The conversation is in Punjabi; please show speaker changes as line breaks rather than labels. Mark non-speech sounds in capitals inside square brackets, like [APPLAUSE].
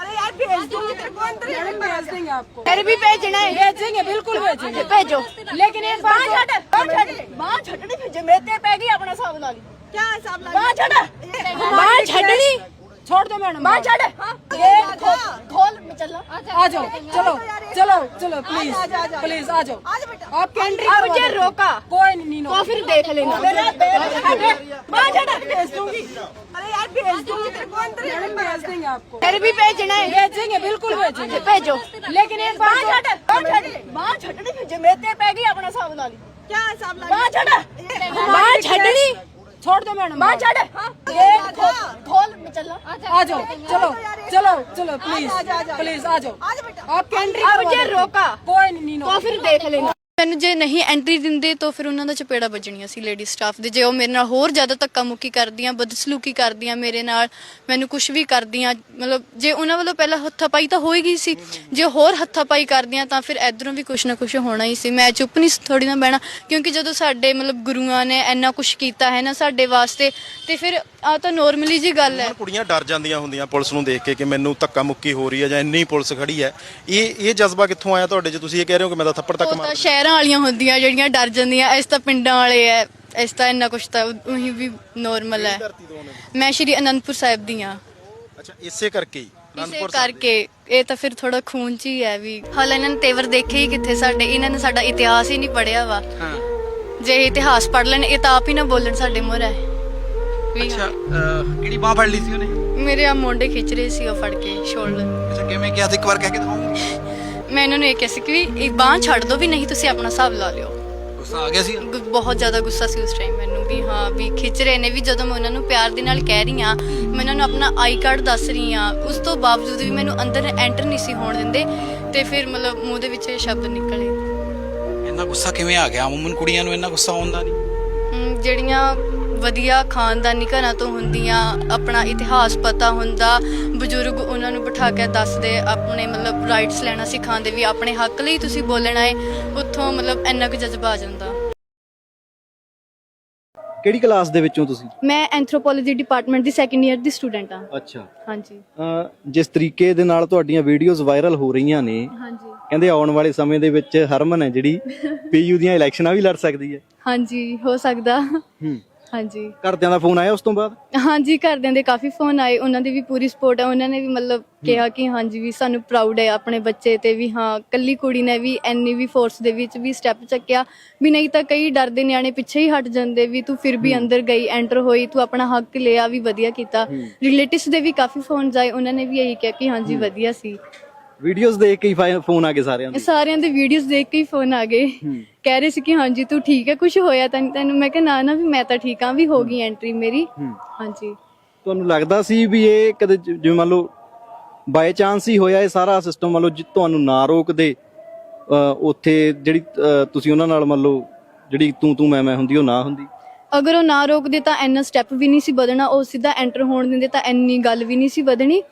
अरे यार भेज दूंगी तेरे को अंदर ही
भेज देंगे आपको
फिर भी भेजना है
भेजेंगे बिल्कुल भेजेंगे
भेजो
लेकिन एक बार
छट बाहर छटनी भेजे मेरे ते पैगी अपना हिसाब ला ली
क्या हिसाब ला
बाहर छट बाहर छटनी
छोड़ दो मैडम
बाहर छोड़ गेट खोल खोल मैं चल
आ जाओ चलो चलो चलो प्लीज प्लीज आ जाओ आप एंट्री
अब मुझे रोका
कोई नहीं
तो फिर देख लेना बाहर छोड़
भेज दूंगी
अरे यार भेज दूंगी तेरे को अंदर
मैडम भेज देंगे आपको
फिर भी भेजना है
भेजेंगे बिल्कुल भेजेंगे
भेजो
लेकिन एक बार
बाहर छोड़ बाहर छोड़ भेजे मेरे पे गई अपना हिसाब ला ली
क्या हिसाब ला
बाहर छोड़ बाहर छोड़नी
छोड़ दो मैडम
बाहर चढ़ एक खोल में चल
आ जाओ चलो चलो चलो प्लीज प्लीज आ जाओ आप कैंट्री
मुझे रोका
कोई नहीं
तो फिर देख लेना
ਮੈਨੂੰ ਜੇ ਨਹੀਂ ਐਂਟਰੀ ਦਿੰਦੇ ਤਾਂ ਫਿਰ ਉਹਨਾਂ ਦਾ ਚਪੇੜਾ ਵੱਜਣੀਆਂ ਸੀ ਲੇਡੀ ਸਟਾਫ ਦੇ। ਜੇ ਉਹ ਮੇਰੇ ਨਾਲ ਹੋਰ ਜ਼ਿਆਦਾ ਧੱਕਾ ਮੁੱਕੀ ਕਰਦੀਆਂ ਬਦਸਲੂਕੀ ਕਰਦੀਆਂ ਮੇਰੇ ਨਾਲ ਮੈਨੂੰ ਕੁਝ ਵੀ ਕਰਦੀਆਂ ਮਤਲਬ ਜੇ ਉਹਨਾਂ ਵੱਲੋਂ ਪਹਿਲਾਂ ਹੱਥਾਪਾਈ ਤਾਂ ਹੋਈ ਗਈ ਸੀ ਜੇ ਹੋਰ ਹੱਥਾਪਾਈ ਕਰਦੀਆਂ ਤਾਂ ਫਿਰ ਇਧਰੋਂ ਵੀ ਕੁਝ ਨਾ ਕੁਝ ਹੋਣਾ ਹੀ ਸੀ। ਮੈਂ ਚੁੱਪ ਨਹੀਂ ਥੋੜੀ ਨਾ ਬਹਿਣਾ ਕਿਉਂਕਿ ਜਦੋਂ ਸਾਡੇ ਮਤਲਬ ਗੁਰੂਆਂ ਨੇ ਇੰਨਾ ਕੁਝ ਕੀਤਾ ਹੈ ਨਾ ਸਾਡੇ ਵਾਸਤੇ ਤੇ ਫਿਰ ਆ ਤਾਂ ਨੋਰਮਲੀ ਜੀ ਗੱਲ ਹੈ।
ਕੁੜੀਆਂ ਡਰ ਜਾਂਦੀਆਂ ਹੁੰਦੀਆਂ ਪੁਲਿਸ ਨੂੰ ਦੇਖ ਕੇ ਕਿ ਮੈਨੂੰ ਧੱਕਾ ਮੁੱਕੀ ਹੋ ਰਹੀ ਹੈ ਜਾਂ ਇੰਨੀ ਪੁਲਿਸ ਖੜੀ ਹੈ। ਇਹ ਇਹ ਜਜ਼ਬਾ ਕਿੱਥੋਂ ਆਇਆ ਤੁਹਾਡੇ? 'ਚ ਤੁਸੀਂ ਇਹ ਕਹਿ ਰਹੇ ਹੋ ਕਿ ਮੈਂ ਤਾਂ ਥੱਪੜ ਤੱਕ ਮਾਰ
ਤਾਂ ਸ਼ਹਿਰਾਂ ਵਾਲੀਆਂ ਹੁੰਦੀਆਂ ਜਿਹੜੀਆਂ ਡਰ ਜਾਂਦੀਆਂ ਇਸ ਤਾਂ ਪਿੰਡਾਂ ਵਾਲੇ ਐ ਇਸ ਤਾਂ ਇੰਨਾ ਕੁਝ ਤਾਂ ਉਹੀ ਵੀ ਨੋਰਮਲ ਹੈ? ਮੈਂ ਸ਼੍ਰੀ ਅਨੰਦਪੁਰ ਸਾਹਿਬ ਦੀ ਹਾਂ।
ਅੱਛਾ ਇਸੇ ਕਰਕੇ ਹੀ
ਇਸੇ
ਸਾਹਿਬ ਦੇ-
ਕਰਕੇ ਇਹ ਤਾਂ ਫਿਰ ਥੋੜਾ ਖੂਨ ਚ ਹੀ ਹੈ ਵੀ। ਹਾਲ ਇਹਨਾਂ ਨੇ ਤੇਵਰ ਦੇਖੇ ਹੀ ਕਿੱਥੇ ਸਾਡੇ ਇਹਨਾਂ ਨੇ ਸਾਡਾ ਇਤਿਹਾਸ ਹੀ ਨਹੀਂ ਪੜਿਆ ਵਾ। ਜੇ ਇਹ ਇਤਿਹਾਸ ਪੜ ਲੈਣ ਇਹ ਤਾਂ ਆਪ ਹੀ ਨਾ ਬੋਲਣ ਸਾਡੇ ਮੂਹਰੇ। ਵੀ
ਅੱਛਾ ਅਹ, ਕਿਹੜੀ ਬਾਹ ਫੜ ਲਈ ਸੀ ਉਹਨੇ?
ਮੇਰੇ ਆ ਮੋਢੇ ਖਿੱਚ ਰਹੇ ਸੀ ਉਹ ਫੜ ਕੇ ਸ਼ੋਲਡਰ।
ਅੱਛਾ ਕਿਵੇਂ ਕਿਹਾ ਸੀ? ਇੱਕ ਵਾਰ ਕਹਿ ਕੇ ਦਿਖਾਉਂਗੇ।
ਮੈਂ ਇਹਨਾਂ ਨੂੰ ਇਹ ਕਿਹਾ ਸੀ ਕਿ ਇਹ ਬਾਹ ਛੱਡ ਦੋ ਵੀ ਨਹੀਂ ਤੁਸੀਂ ਆਪਣਾ ਹਿਸਾਬ ਲਾ ਲਿਓ।
ਗੁੱਸਾ ਆ ਗਿਆ ਸੀ?
ਗੁ- ਬਹੁਤ ਜ਼ਿਆਦਾ ਗੁੱਸਾ ਸੀ ਉਸ ਟਾਈਮ ਮੈਨੂੰ ਵੀ ਹਾਂ ਵੀ ਖਿੱਚ ਰਹੇ ਨੇ ਵੀ ਜਦੋਂ ਮੈਂ ਉਹਨਾਂ ਨੂੰ ਪਿਆਰ ਦੇ ਨਾਲ ਕਹਿ ਰਹੀ ਹਾਂ ਮੈਂ ਉਹਨਾਂ ਨੂੰ ਆਪਣਾ ਆਈ ਕਾਰਡ ਦੱਸ ਰਹੀ ਹਾਂ ਉਸ ਤੋਂ ਬਾਵਜੂਦ ਵੀ ਮੈਨੂੰ ਅੰਦਰ ਐਂਟਰ ਨਹੀਂ ਸੀ ਹੋਣ ਦਿੰਦੇ ਤੇ ਫਿਰ ਮਤਲਬ ਮੂੰਹ ਦੇ ਵਿੱਚ ਇਹ ਸ਼ਬਦ ਨਿਕਲੇ।
ਇੰਨਾ ਗੁੱਸਾ ਕਿਵੇਂ ਆ ਗਿਆ? ਅਮੂਮਨ ਕੁੜੀਆਂ ਨੂੰ ਇੰਨਾ ਗੁੱਸਾ ਆਉਂਦਾ ਨਹੀਂ
ਹਮ, ਜਿਹੜੀਆਂ ਵਧੀਆ ਖਾਨਦਾਨੀ ਘਰਾਂ ਤੋਂ ਹੁੰਦੀਆਂ ਆਪਣਾ ਇਤਿਹਾਸ ਪਤਾ ਹੁੰਦਾ। ਬਜ਼ੁਰਗ ਉਹਨਾਂ ਨੂੰ ਬਿਠਾ ਕੇ ਦੱਸਦੇ ਆਪਣੇ ਮਤਲਬ ਰਾਈਟਸ ਲੈਣਾ ਸਿਖਾਉਂਦੇ ਵੀ ਆਪਣੇ ਹੱਕ ਲਈ ਤੁਸੀਂ ਬੋਲਣਾ ਹੈ ਉੱਥੋਂ ਮਤਲਬ ਇੰਨਾ ਕੁ ਜਜ਼ਬਾ ਆ ਜਾਂਦਾ।
ਕਿਹੜੀ ਕਲਾਸ ਦੇ ਵਿੱਚੋਂ ਤੁਸੀਂ?
ਮੈਂ ਐਂਥਰੋਪੋਲੋਜੀ ਡਿਪਾਰਟਮੈਂਟ ਦੀ ਸੈਕੰਡ ਇਅਰ ਦੀ ਸਟੂਡੈਂਟ ਹਾਂ।
ਅੱਛਾ।
ਹਾਂਜੀ।
ਜਿਸ ਤਰੀਕੇ ਦੇ ਨਾਲ ਤੁਹਾਡੀਆਂ ਵੀਡੀਓਜ਼ ਵਾਇਰਲ ਹੋ ਰਹੀਆਂ ਨੇ
ਹਾਂਜੀ।
ਕਹਿੰਦੇ ਆਉਣ ਵਾਲੇ ਸਮੇਂ ਦੇ ਵਿੱਚ ਹਰਮਨ ਹੈ ਜਿਹੜੀ [LAUGHS] ਪੀਯੂ ਦੀਆਂ ਇਲੈਕਸ਼ਨਾਂ ਵੀ ਲੜ ਸਕਦੀ ਹੈ।
ਹਾਂਜੀ ਹੋ ਸਕਦਾ।
ਹੂੰ।
ਹਾਂਜੀ।
ਘਰਦਿਆਂ ਦਾ ਫੋਨ ਆਇਆ ਉਸ ਤੋਂ ਬਾਅਦ?
ਹਾਂਜੀ ਘਰਦਿਆਂ ਦੇ ਕਾਫੀ ਫੋਨ ਆਏ। ਉਹਨਾਂ ਦੀ ਵੀ ਪੂਰੀ ਸਪੋਰਟ ਹੈ ਉਹਨਾਂ ਨੇ ਵੀ ਮਤਲਬ ਕਿਹਾ ਕਿ ਹਾਂਜੀ ਵੀ ਸਾਨੂੰ ਪ੍ਰਾਊਡ ਹੈ ਆਪਣੇ ਬੱਚੇ ਤੇ ਵੀ ਹਾਂ ਕੱਲੀ ਕੁੜੀ ਨੇ ਵੀ ਐਨੀ ਵੀ ਫੋਰਸ ਦੇ ਵਿੱਚ ਵੀ ਸਟੈਪ ਚੱਕਿਆ। ਵੀ ਨਹੀਂ ਤਾਂ ਕਈ ਡਰਦੇ ਨਿਆਣੇ ਪਿੱਛੇ ਹੀ ਹਟ ਜਾਂਦੇ ਵੀ ਤੂੰ ਫਿਰ ਵੀ ਅੰਦਰ ਗਈ ਐਂਟਰ ਹੋਈ ਤੂੰ ਆਪਣਾ ਹੱਕ ਲਿਆ ਵੀ ਵਧੀਆ ਕੀਤਾ। ਰਿਲੇਟਿਵਸ ਦੇ ਵੀ ਕਾਫੀ ਫੋਨਸ ਆਏ। ਉਹਨਾਂ ਨੇ ਵੀ ਇਹੀ ਕਿਹਾ ਕਿ ਹਾਂਜੀ ਵਧੀਆ ਸੀ।
ਵੀਡੀਓਜ਼ ਦੇਖ ਕੇ ਹੀ ਫੋਨ ਆ ਗਏ ਸਾਰਿਆਂ ਦੇ।
ਸਾਰਿਆਂ ਦੇ ਵੀਡੀਓਜ਼ ਦੇਖ ਕੇ ਹੀ ਫੋਨ ਆ ਗਏ। ਕਹਿ ਰਹੇ ਸੀ ਕਿ ਹਾਂਜੀ ਤੂੰ ਠੀਕ ਹੈ ਕੁਝ ਹੋਇਆ ਤਾਂ ਨਹੀਂ ਤੈਨੂੰ? ਮੈਂ ਕਿਹਾ ਨਾ ਨਾ ਵੀ ਮੈਂ ਤਾਂ ਠੀਕ ਹਾਂ ਵੀ ਹੋ ਗਈ ਐਂਟਰੀ ਮੇਰੀ। ਹਾਂਜੀ।
ਤੁਹਾਨੂੰ ਲੱਗਦਾ ਸੀ ਵੀ ਇਹ ਕਦੇ ਜ- ਜਿਵੇਂ ਮੰਨ ਲਓ ਬਾਈ ਚਾਂਸ ਹੀ ਹੋਇਆ ਇਹ ਸਾਰਾ ਸਿਸਟਮ ਮੰਨ ਲਓ ਤੁਹਾਨੂੰ ਨਾ ਰੋਕਦੇ ਉੱਥੇ ਜਿਹੜੀ ਤੁਸੀਂ ਉਹਨਾਂ ਨਾਲ ਮੰਨ ਲਓ ਜਿਹੜੀ ਤੂੰ ਤੂੰ ਮੈਂ ਮੈਂ ਹੁੰਦੀ ਉਹ ਨਾ ਹੁੰਦੀ?
ਅਗਰ ਉਹ ਨਾ ਰੋਕਦੇ ਤਾਂ ਇੰਨਾ ਸਟੈਪ ਵੀ ਨਹੀਂ ਸੀ ਵਧਣਾ ਉਹ ਸਿੱਧਾ ਐਂਟਰ ਹੋਣ ਦਿੰਦੇ ਤਾਂ ਇੰਨੀ ਗੱਲ ਵੀ ਨਹੀਂ ਸੀ ਵਧਣੀ।